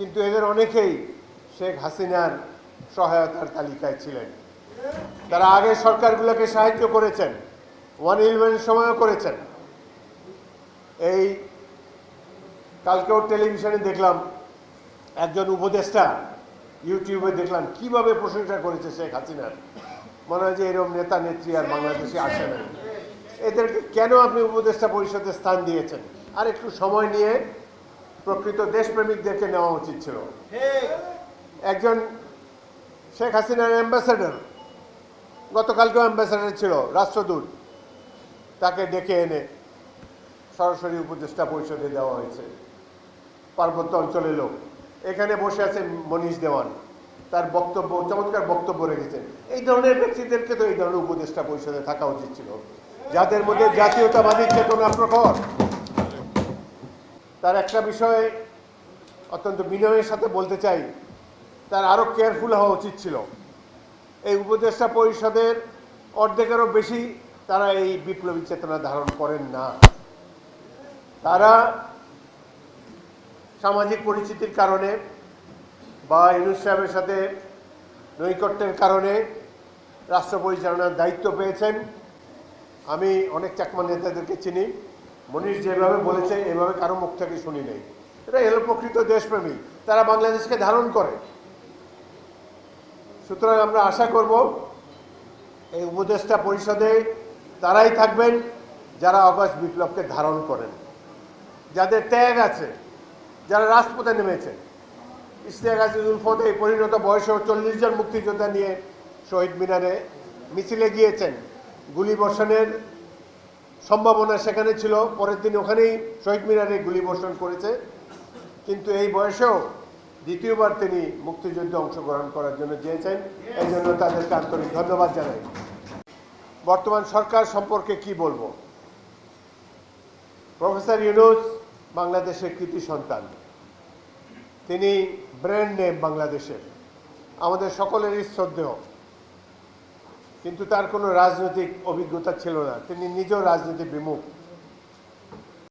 কিন্তু এদের অনেকেই শেখ হাসিনার সহায়তার তালিকায় ছিলেন। তারা আগের সরকারগুলোকে সাহায্য করেছেন ওয়ান ইলেভেনের সময়ও করেছেন। এই কালকেও টেলিভিশনে দেখলাম, একজন উপদেষ্টা ইউটিউবে দেখলাম, কীভাবে প্রশংসা করেছে শেখ হাসিনার মনে হয় যে এরকম নেতা, নেত্রী আর বাংলাদেশে আসে না। এদেরকে কেন আপনি উপদেষ্টা পরিষদে স্থান দিয়েছেন? আর একটু সময় নিয়ে প্রকৃত দেশপ্রেমিকদেরকে নেওয়া উচিত ছিল। একজন শেখ হাসিনার অ্যাম্বাসেডর গতকালকেও অ্যাম্বাসেডর ছিল রাষ্ট্রদূত তাকে ডেকে এনে সরাসরি উপদেষ্টা পরিষদে দেওয়া হয়েছে। পার্বত্য অঞ্চলের লোক। এখানে বসে আছেন মনীষ দেওয়ান। তার বক্তব্য চমৎকার বক্তব্য রেখেছেন। এই ধরনের ব্যক্তিদেরকে তো এই ধরনের উপদেষ্টা পরিষদে থাকা উচিত ছিল। যাদের মধ্যে জাতীয়তাবাদী চেতনা প্রখর। তার একটা বিষয়ে অত্যন্ত বিনয়ের সাথে বলতে চাই, তার আরও কেয়ারফুল হওয়া উচিত ছিল। এই উপদেষ্টা পরিষদের অর্ধেকেরও বেশি তারা এই বিপ্লবী চেতনা ধারণ করেন না। তারা সামাজিক পরিচিতির কারণে বা ইউনুস সাহেবের সাথে নৈকট্যের কারণে রাষ্ট্র পরিচালনার দায়িত্ব পেয়েছেন। আমি অনেক চাকমা নেতাদেরকে চিনি। মনীষ যেভাবে বলেছে, এভাবে কারও মুখ থেকে শুনি নেই। এটা এলো প্রকৃত দেশপ্রেমী তারা বাংলাদেশকে ধারণ করে। সুতরাং আমরা আশা করব, এই উপদেষ্টা পরিষদে তারাই থাকবেন যারা অগস্ট বিপ্লবকে ধারণ করেন। যাদের ত্যাগ আছে, যারা রাজপথে নেমেছেন ইশতিয়াক আজিজুল ফতে পরিণত বয়সেও চল্লিশ জন মুক্তিযোদ্ধা নিয়ে শহীদ মিনারে মিছিলে গিয়েছেন। গুলি বর্ষণের সম্ভাবনা সেখানে ছিল, পরের দিন ওখানেই শহীদ মিনারে গুলি বর্ষণ করেছে। কিন্তু এই বয়সেও দ্বিতীয়বার তিনি মুক্তিযুদ্ধে অংশগ্রহণ করার জন্য চেয়েছেন। এই জন্য তাদেরকে আন্তরিক ধন্যবাদ জানাই। বর্তমান সরকার সম্পর্কে কি বলব? প্রফেসর ইউনুস বাংলাদেশের কৃতি সন্তান। তিনি ব্র্যান্ড নেম বাংলাদেশের। আমাদের সকলেরই শ্রদ্ধেয়। কিন্তু তার কোনো রাজনৈতিক অভিজ্ঞতা ছিল না। তিনি নিজেও রাজনীতি বিমুখ।